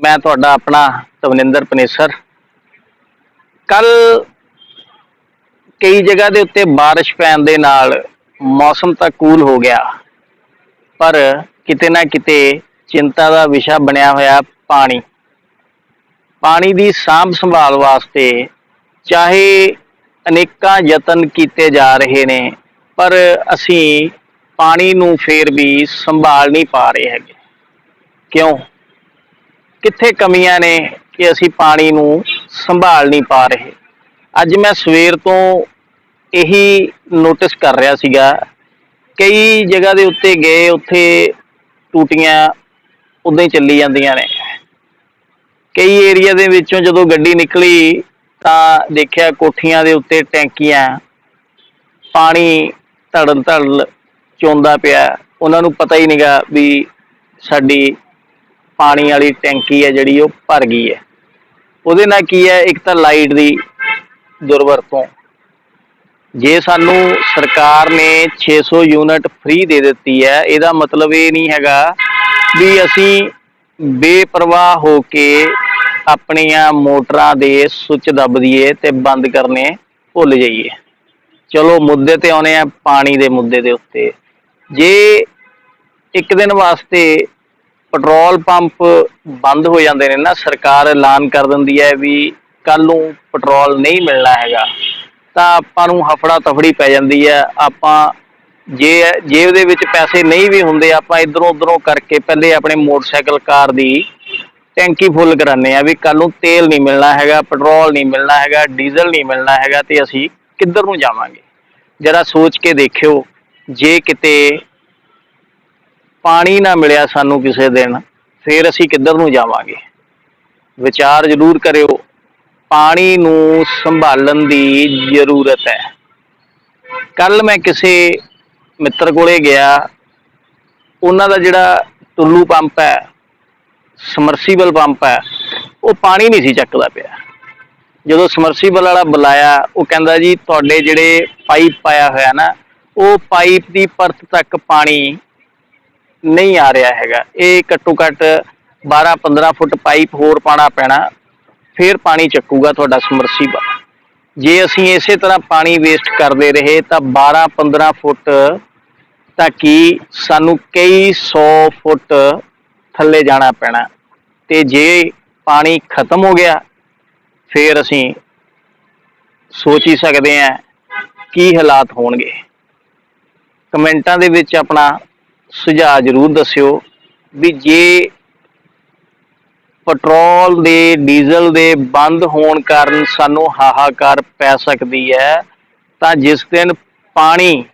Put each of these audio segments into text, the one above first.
ਮੈਂ ਤੁਹਾਡਾ ਆਪਣਾ ਤਵਨਿੰਦਰ ਪਨੇਸਰ। ਕੱਲ ਕਈ ਜਗ੍ਹਾ ਦੇ ਉੱਤੇ ਬਾਰਿਸ਼ ਪੈਣ ਦੇ ਨਾਲ ਮੌਸਮ ਤਾਂ ਕੂਲ ਹੋ ਗਿਆ, ਪਰ ਕਿਤੇ ਨਾ ਕਿਤੇ ਚਿੰਤਾ ਦਾ ਵਿਸ਼ਾ ਬਣਿਆ ਹੋਇਆ ਪਾਣੀ। ਪਾਣੀ ਦੀ ਸਾਂਭ ਸੰਭਾਲ ਵਾਸਤੇ ਚਾਹੇ ਅਨੇਕਾਂ ਯਤਨ ਕੀਤੇ ਜਾ ਰਹੇ ਨੇ, ਪਰ ਅਸੀਂ ਪਾਣੀ ਨੂੰ ਫੇਰ ਵੀ ਸੰਭਾਲ ਨਹੀਂ ਪਾ ਰਹੇ ਹੈਗੇ। ਕਿਉਂ? ਕਿੱਥੇ ਕਮੀਆਂ ਨੇ ਕਿ ਅਸੀਂ ਪਾਣੀ ਨੂੰ ਸੰਭਾਲ ਨਹੀਂ ਪਾ ਰਹੇ। ਅੱਜ ਮੈਂ ਸਵੇਰ ਤੋਂ ਇਹੀ ਨੋਟਿਸ ਕਰ ਰਿਹਾ ਸੀਗਾ। ਕਈ ਜਗ੍ਹਾ ਦੇ ਉੱਤੇ ਗਏ, ਉੱਥੇ ਟੂਟੀਆਂ ਉਦਾਂ ਹੀ ਚੱਲੀ ਜਾਂਦੀਆਂ ਨੇ। ਕਈ ਏਰੀਆ ਦੇ ਵਿੱਚੋਂ ਜਦੋਂ ਗੱਡੀ ਨਿਕਲੀ ਤਾਂ ਦੇਖਿਆ ਕੋਠੀਆਂ ਦੇ ਉੱਤੇ ਟੈਂਕੀਆਂ, ਪਾਣੀ ਧੜਲ ਧੜਲ ਚੋਂਦਾ ਪਿਆ। ਉਹਨਾਂ ਨੂੰ ਪਤਾ ਹੀ ਨਹੀਂਗਾ ਵੀ ਸਾਡੀ ਪਾਣੀ ਵਾਲੀ ਟੈਂਕੀ ਹੈ ਜਿਹੜੀ ਉਹ ਭਰ ਗਈ ਹੈ। ਉਹਦੇ ਨਾਲ ਕੀ ਹੈ? ਇੱਕ ਤਾਂ ਲਾਈਟ ਦੀ ਦੁਰਵਰਤੋਂ। ਜੇ ਸਾਨੂੰ ਸਰਕਾਰ ਨੇ 600 ਯੂਨਿਟ ਫ੍ਰੀ ਦੇ ਦਿੱਤੀ ਹੈ, ਇਹਦਾ ਮਤਲਬ ਇਹ ਨਹੀਂ ਹੈਗਾ ਵੀ ਅਸੀਂ ਬੇਪਰਵਾਹ ਹੋ ਕੇ ਆਪਣੀਆਂ ਮੋਟਰਾਂ ਦੇ ਸੁੱਚ ਦੱਬ ਦਈਏ ਤੇ ਬੰਦ ਕਰਨੇ ਭੁੱਲ ਜਾਈਏ। ਚਲੋ, ਮੁੱਦੇ ਤੇ ਆਉਨੇ ਆ ਪਾਣੀ ਦੇ ਮੁੱਦੇ ਦੇ ਉੱਤੇ। ਜੇ ਇੱਕ ਦਿਨ ਵਾਸਤੇ ਪੈਟਰੋਲ ਪੰਪ ਬੰਦ ਹੋ ਜਾਂਦੇ ਨੇ ਨਾ, ਸਰਕਾਰ ਐਲਾਨ ਕਰ ਦਿੰਦੀ ਹੈ ਵੀ ਕੱਲ ਨੂੰ ਪੈਟਰੋਲ ਨਹੀਂ ਮਿਲਣਾ ਹੈਗਾ। ਤਾਂ ਆਪਾਂ ਨੂੰ ਹਫੜਾ ਤਫੜੀ ਪੈ ਜਾਂਦੀ ਹੈ। ਆਪਾਂ ਜੇ ਜੇਬ ਦੇ ਵਿੱਚ ਪੈਸੇ ਨਹੀਂ ਵੀ ਹੁੰਦੇ, ਆਪਾਂ ਇਧਰੋਂ ਉਧਰੋਂ ਕਰਕੇ ਪਹਿਲੇ ਆਪਣੇ ਮੋਟਰਸਾਈਕਲ ਕਾਰ ਦੀ ਟੈਂਕੀ ਫੁੱਲ ਕਰਾਨੇ ਆ ਵੀ ਕੱਲ ਨੂੰ ਤੇਲ ਨਹੀਂ ਮਿਲਣਾ ਹੈਗਾ, ਪੈਟਰੋਲ ਨਹੀਂ ਮਿਲਣਾ ਹੈਗਾ, ਡੀਜ਼ਲ ਨਹੀਂ ਮਿਲਣਾ ਹੈਗਾ ਤੇ ਅਸੀਂ ਕਿੱਧਰ ਨੂੰ ਜਾਵਾਂਗੇ? ਜਰਾ ਸੋਚ ਕੇ ਦੇਖਿਓ, ਜੇ ਕਿਤੇ ਪਾਣੀ ਨਾ ਮਿਲਿਆ ਸਾਨੂੰ ਕਿਸੇ ਦਿਨ, ਫਿਰ ਅਸੀਂ ਕਿੱਧਰ ਨੂੰ ਜਾਵਾਂਗੇ? ਵਿਚਾਰ ਜ਼ਰੂਰ ਕਰਿਓ। ਪਾਣੀ ਨੂੰ ਸੰਭਾਲਣ ਦੀ ਜ਼ਰੂਰਤ ਹੈ। ਕੱਲ ਮੈਂ ਕਿਸੇ ਮਿੱਤਰ ਕੋਲੇ ਗਿਆ। ਉਹਨਾਂ ਦਾ ਜਿਹੜਾ ਟੁੱਲੂ ਪੰਪ ਹੈ, ਸਮਰਸੀਬਲ ਪੰਪ ਹੈ, ਉਹ ਪਾਣੀ ਨਹੀਂ ਸੀ ਚੱਕਦਾ ਪਿਆ। ਜਦੋਂ ਸਮਰਸੀਬਲ ਵਾਲਾ ਬੁਲਾਇਆ, ਉਹ ਕਹਿੰਦਾ ਜੀ, ਤੁਹਾਡੇ ਜਿਹੜੇ ਪਾਈਪ ਪਾਇਆ ਹੋਇਆ ਨਾ, ਉਹ ਪਾਈਪ ਦੀ ਪਰਤ ਤੱਕ ਪਾਣੀ ਨਹੀਂ ਆ ਰਿਹਾ ਹੈਗਾ। ਇਹ ਘੱਟੋ ਘੱਟ 12-15 ਫੁੱਟ ਪਾਈਪ ਹੋਰ ਪਾਣਾ ਪੈਣਾ, ਫਿਰ ਪਾਣੀ ਚੱਕੂਗਾ ਤੁਹਾਡਾ ਸਮਰਸੀਬਲ ਜੇ ਅਸੀਂ ਇਸੇ ਤਰ੍ਹਾਂ ਪਾਣੀ ਵੇਸਟ ਕਰਦੇ ਰਹੇ, ਤਾਂ 12-15 ਫੁੱਟ ਤਾਂ ਹੀ ਸਾਨੂੰ ਕਈ 100 ਫੁੱਟ ਥੱਲੇ ਜਾਣਾ ਪੈਣਾ। ਤੇ ਜੇ ਪਾਣੀ ਖਤਮ ਹੋ ਗਿਆ, ਫਿਰ ਅਸੀਂ ਸੋਚ ਹੀ ਸਕਦੇ ਹਾਂ ਕੀ ਹਾਲਾਤ ਹੋਣਗੇ। ਕਮੈਂਟਾਂ ਦੇ ਵਿੱਚ ਆਪਣਾ ਸੁਝਾਅ ਜ਼ਰੂਰ ਦੱਸਿਓ ਵੀ ਜੇ ਪੈਟਰੋਲ ਦੇ, ਡੀਜ਼ਲ ਦੇ ਬੰਦ ਹੋਣ ਕਾਰਨ ਸਾਨੂੰ ਹਾਹਾਕਾਰ ਪੈ ਸਕਦੀ ਹੈ, ਤਾਂ ਜਿਸ ਦਿਨ ਪਾਣੀ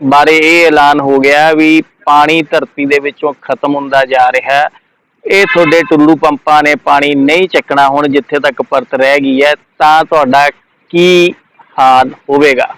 ਬਾਰੇ ਇਹ ਐਲਾਨ ਹੋ ਗਿਆ ਵੀ ਪਾਣੀ ਧਰਤੀ ਦੇ ਵਿੱਚੋਂ ਖਤਮ ਹੁੰਦਾ ਜਾ ਰਿਹਾ ਹੈ ਇਹ ਤੁਹਾਡੇ ਟੁੱਲੂ ਪੰਪਾਂ ਨੇ ਪਾਣੀ ਨਹੀਂ ਚੱਕਣਾ ਹੁਣ ਜਿੱਥੇ ਤੱਕ ਪਰਤ ਰਹਿ ਗਈ ਹੈ, ਤਾਂ ਤੁਹਾਡਾ ਕੀ ਹਾਲ ਹੋਵੇਗਾ?